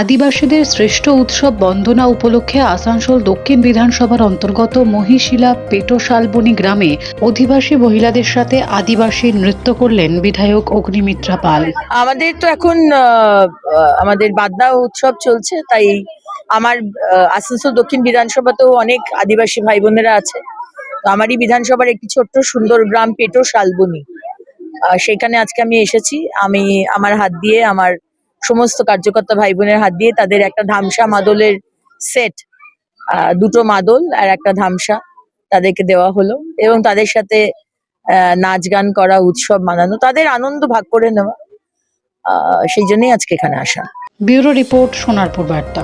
আদিবাসীদের শ্রেষ্ঠ উৎসব বন্দনা উপলক্ষে আসানসোল দক্ষিণ বিধানসভার অন্তর্গত মহিশিলা পেটোশালবনি গ্রামে অধিবাসী মহিলাদের সাথে আদিবাসী নৃত্য করলেন বিধায়ক অগ্নিমিত্রা পাল। আমাদের তো এখন আমাদের বাদনা উৎসব চলছে, তাই আমার আসানসোল দক্ষিণ বিধানসভাতেও অনেক আদিবাসী ভাই বোনেরা আছে। তো আমারই বিধানসভার একটি ছোট্ট সুন্দর গ্রাম পেটো শালবনি সেখানে আজকে আমি এসেছি। আমি আমার হাত দিয়ে, আমার সমস্ত কার্যকর্তা ভাই বোনের হাত দিয়ে তাদের একটা ধামসা মাদলের সেট দুটো মাদল আর একটা ধামসা তাদেরকে দেওয়া হলো এবং তাদের সাথে নাচ গান করা, উৎসব মানানো, তাদের আনন্দ ভাগ করে নেওয়া সেই জন্যই আজকে এখানে আসা। ব্যুরো রিপোর্ট, সোনারপুর বার্তা।